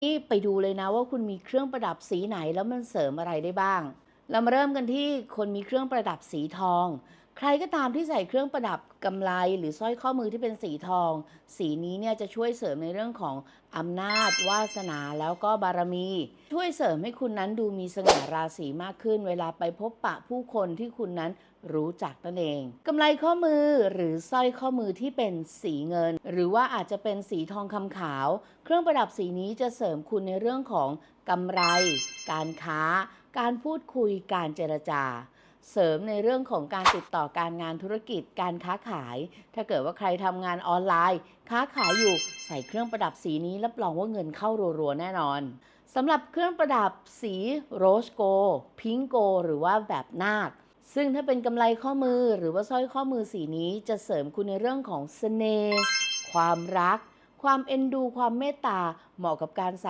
ที่ไปดูเลยนะว่าคุณมีเครื่องประดับสีไหนแล้วมันเสริมอะไรได้บ้าง เรามาเริ่มกันที่คนมีเครื่องประดับสีทอง ใครก็ตามที่ใส่เครื่องประดับกำไลหรือสร้อยข้อมือที่เป็นสีทอง สีนี้เนี่ยจะช่วยเสริมในเรื่องของอำนาจ วาสนาแล้วก็บารมี ช่วยเสริมให้คุณนั้นดูมีสง่าราศีมากขึ้น เวลาไปพบปะผู้คนที่คุณนั้นรู้จักนั่นเองกำไลข้อมือหรือสร้อยข้อมือที่เป็นสีเงิน หรือว่าอาจจะเป็นสีทองคำขาว เครื่องประดับสีนี้จะเสริมคุณในเรื่องของกำไร การค้า การพูดคุยการเจรจา เสริมในเรื่องของการติดต่อการงานธุรกิจการค้าขาย ถ้าเกิดว่าใครทำงานออนไลน์ ค้าขายอยู่ใส่เครื่องประดับสีนี้รับรองว่าเงินเข้ารัวๆแน่นอนสำหรับเครื่องประดับสีโรสโกพิงโก หรือว่าแบบนาคซึ่งถ้าเป็นกำไลข้อมือหรือว่าสร้อยข้อมือสีนี้จะเสริมคุณในเรื่องของเสน่ห์ความรัก ความเอ็นดู ความเมตตาเหมาะกับการใส่